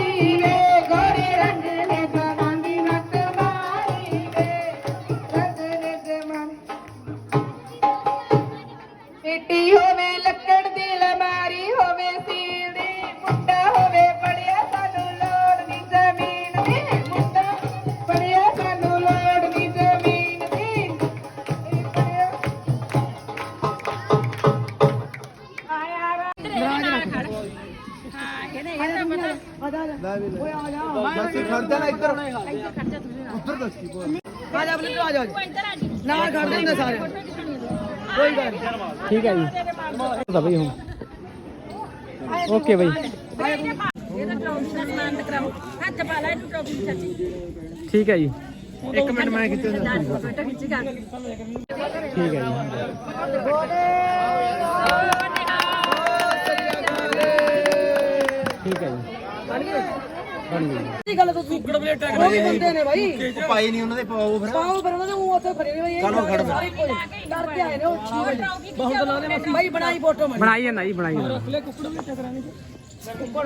அறிவே ਖੜਦਾ ਨਾ ਇੱਧਰ। ਉੱਧਰ ਦੱਸ ਕੀ ਬੋਲ। ਆ ਜਾ ਬਲੇ ਆ ਜਾ। ਨਾਲ ਖੜਦੇ ਹੁੰਦੇ ਸਾਰੇ। ਕੋਈ ਗੱਲ ਨਹੀਂ ਠੀਕ ਹੈ ਜੀ। ਤਾਂ ਬਈ ਹੁਣ। ਓਕੇ ਬਈ। ਠੀਕ ਹੈ ਜੀ। ਇੱਕ ਮਿੰਟ ਮੈਂ ਖਿੱਚ ਠੀਕ ਹੈ ਜੀ। ਠੀਕ ਹੈ ਜੀ। ਬਣ ਗਈ ਕੀ ਗੱਲ ਤੁਸੀਂ ਉਹ ਵੀ ਬੰਦੇ ਨੇ ਬਾਈ। ਪਾਈ ਨਹੀਂ ਉਹਨਾਂ ਦੇ ਪਾਓ ਫਿਰ। ਪਾਓ ਫਿਰ ਉਹਨਾਂ ਦੇ ਉਹ ਉੱਥੇ ਖੜੇ ਨੇ ਬਾਈ ਇਹ ਸਾਰੇ ਕੋਈ। ਕਰਕੇ ਆਏ ਨੇ ਉਹ 6 ਵਜੇ ਬਹੁਤ ਲਾ ਦੇ ਬਾਈ ਬਣਾਈ ਫੋਟੋ ਮੈਂ ਬਣਾਈ ਜੀ?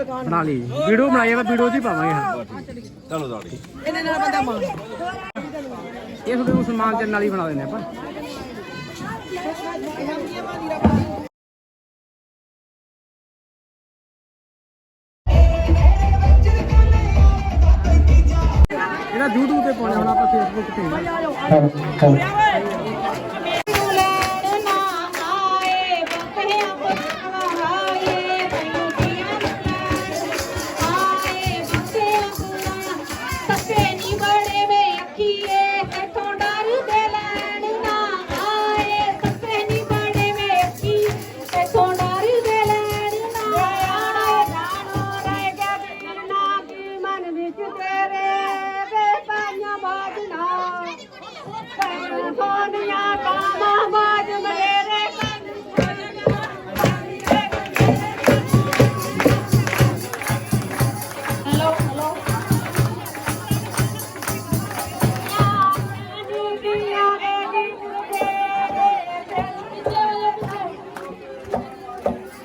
ਕਾਨ ਬਣਾ ਲਈ। ਵੀਡੀਓ ਬਣਾਈ ਆ ਵੀਡੀਓ ਦੀ ਪਾਵਾਂਗੇ ਹਾਂ। ਚਲੋ ਦਾੜੀ। ਇਹਨੇ ਨਾਲ ਬੰਦਾ ਮਾਰ। ਇਹ ਤੁਹਾਡੇ ਮੁਸਲਮਾਨ ਚੈਨਲ ਨਾਲ ਹੀ ਬਣਾ ਦਿੰਦੇ ਆਪਾਂ। ਇਹਦਾ YouTube ਤੇ ਪਾਉਣਾ ਹੁਣ ਆਪਾਂ Facebook ਤੇ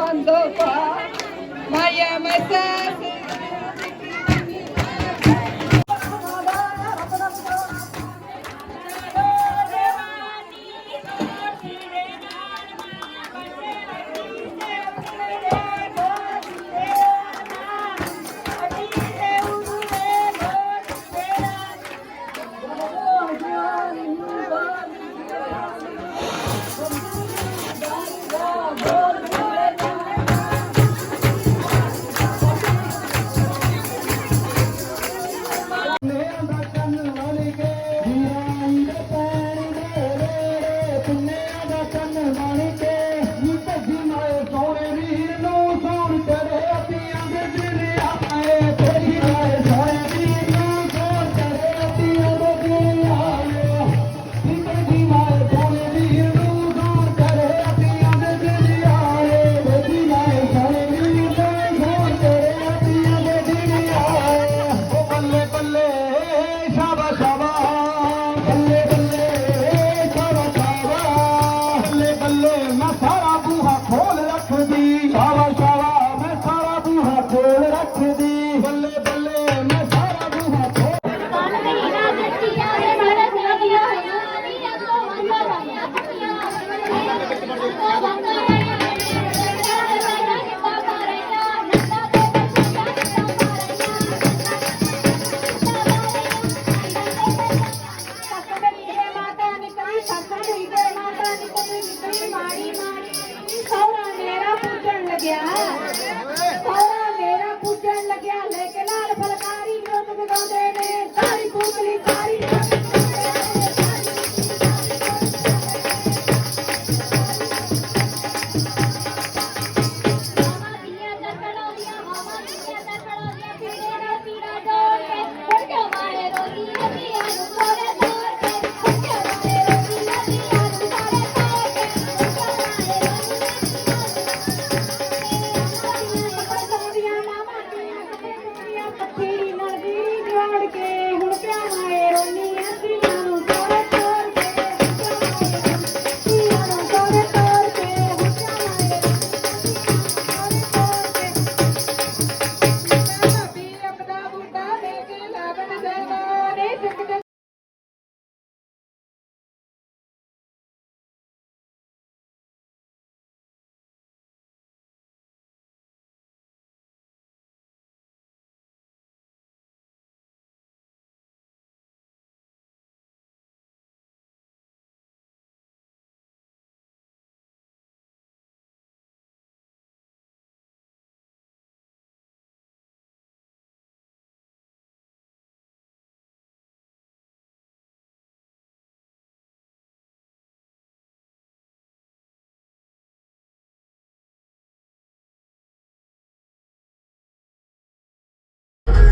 cuando va, Miami se ਮਸਾ ਬੱਲੇ ਬੱਲੇ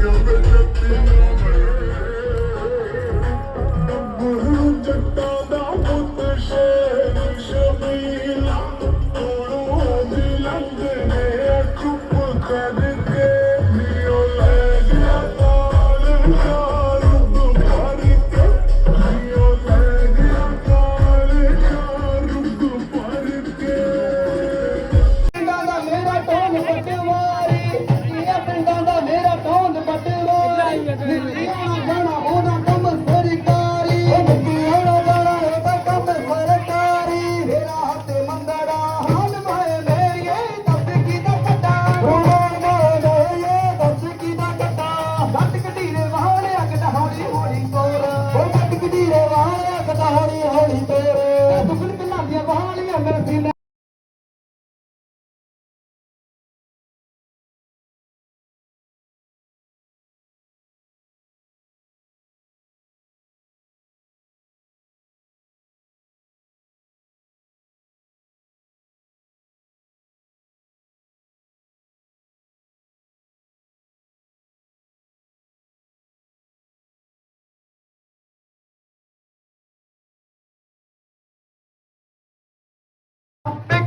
America. demanda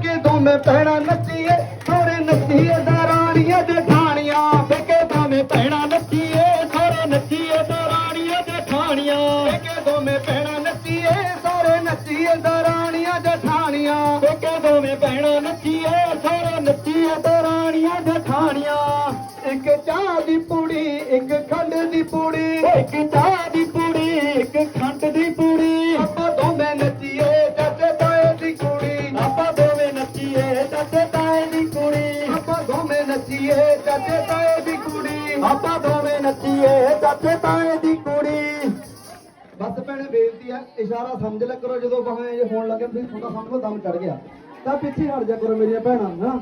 ਪੇਕੇ ਦੋਵੇਂ ਭੈਣਾਂ ਨੱਚੀਏ, ਸੋਰੇ ਨੱਚੀਏ, ਦਰਾਣੀਆਂ ਜਠਾਣੀਆਂ ਬੇਕੇ ਦੋਵੇਂ ਭੈਣਾਂ ਨੱਚੀਏ, ਸੋਰੇ ਨੱਚੀਏ, ਦਰਾਣੀਆਂ ਜਠਾਣੀਆਂ ਪੇਕੇ ਦੋਵੇਂ ਭੈਣਾਂ ਨੱਚੀਏ, ਸੋਰੇ ਨੱਚੀਏ, ਦਰਾਣੀਆਂ ਜਠਾਣੀਆਂ ਬੇਕੇ ਦੋਵੇਂ ਭੈਣਾਂ ਨੱਚੀਏ, ਸੋਰੇ ਨੱਚੀਏ, ਦਰਾਣੀਆਂ ਜਠਾਣੀਆਂ ਇੱਕ ਚਾਹ ਦੀ ਪੂੜੀ, ਇੱਕ ਖੰਡ ਦੀ ਪੂੜੀ, ਇੱਕ ਚਾਹ ਆਪਾਂ ਦੋਵੇਂ ਨੱਚੀਏ ਚਾਚੇ ਤਾਏ ਦੀ ਕੁੜੀ। ਬਸ ਭੈਣੇ ਬੇਨਤੀ ਹੈ ਇਸ਼ਾਰਾ ਸਮਝ ਲਿਆ ਕਰੋ, ਜਦੋਂ ਬਾਹਾਂ ਇਹ ਹੋਣ ਲੱਗੇ ਫਿਰ ਤੁਹਾਡਾ ਸਾਹਮਣੇ ਦਮ ਚੜ ਗਿਆ। ਤਾਂ ਪਿੱਛੇ ਹਟ ਜਾ ਕਰੋ ਮੇਰੀਆਂ ਭੈਣਾਂ ਨਾ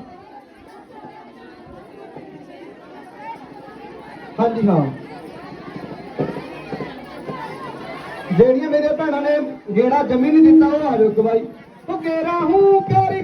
ਹਾਂਜੀ, ਹਾਂ। ਜਿਹੜੀਆਂ ਮੇਰੇ ਭੈਣਾਂ ਨੇ ਗੇੜਾ ਜਮੀ ਨਹੀਂ ਦਿੱਤਾ, ਉਹ ਆ ਜਾਓ ਇੱਕ ਵਾਰੀ। ਉਹ ਗੇਰਾ ਹੂੰ, ਪਿਆਰੀ